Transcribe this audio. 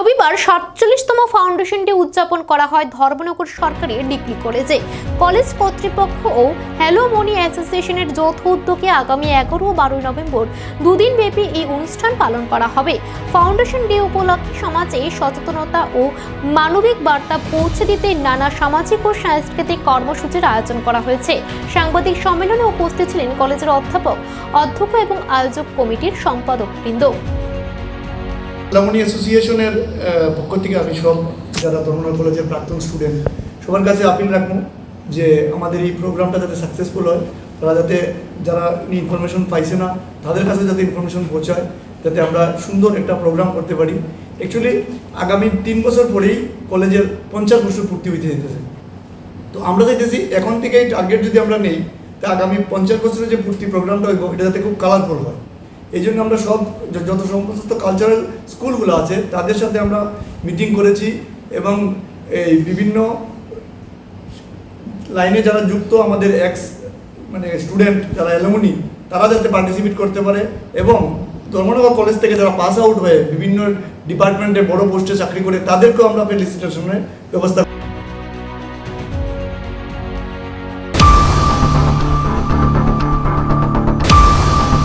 রবিবার সাতচল্লিশতম foundation day উদযাপন করা হয় ধর্মনগর সরকারি ডিগ্রি কলেজে। কলেজ কর্তৃপক্ষ ও হ্যালো মনি অ্যাসোসিয়েশনের যৌথ উদ্যোগে আগামী এগারো ও বারোই নভেম্বর দুদিন ব্যাপী এই অনুষ্ঠান পালন করা হবে। ফাউন্ডেশন ডে উপলক্ষে সমাজে সচেতনতা ও মানবিক বার্তা পৌঁছে দিতে নানা সামাজিক ও সাংস্কৃতিক কর্মসূচির আয়োজন করা হয়েছে। সাংবাদিক সম্মেলনে উপস্থিত ছিলেন কলেজের অধ্যাপক, অধ্যক্ষ এবং আয়োজক কমিটির সম্পাদক বৃন্দ লামনি অ্যাসোসিয়েশনের পক্ষ থেকে আমি সব যারা ধর্মনগর কলেজের প্রাক্তন স্টুডেন্ট, সবার কাছে আপিল রাখব যে আমাদের এই প্রোগ্রামটা যাতে সাকসেসফুল হয়, তারা যাতে যারা ইনফরমেশন পাইছে না, তাদের কাছে যাতে ইনফরমেশন পৌঁছায়, যাতে আমরা সুন্দর একটা প্রোগ্রাম করতে পারি। অ্যাকচুয়ালি আগামী তিন বছর পরেই কলেজের পঞ্চাশ বছর পূর্তি হইতে যেতেছে তো আমরা চাইতেছি এখন থেকে এই টার্গেট যদি আমরা নেই, তা আগামী পঞ্চাশ বছরের যে পূর্তি প্রোগ্রামটা হইব, এটা যাতে খুব কালারফুল হয়। এই জন্য আমরা সব যত সমস্ত কালচারাল স্কুলগুলো আছে, তাদের সাথে আমরা মিটিং করেছি এবং এই বিভিন্ন লাইনে যারা যুক্ত আমাদের এক্স মানে স্টুডেন্ট যারা অ্যালুমিনি তারা যাতে পার্টিসিপেট করতে পারে এবং ধর্মনগর কলেজ থেকে যারা পাস আউট হয়ে বিভিন্ন ডিপার্টমেন্টে বড় পোস্টে চাকরি করে, তাদেরকেও আমরা ফেলিসিটেশনের ব্যবস্থা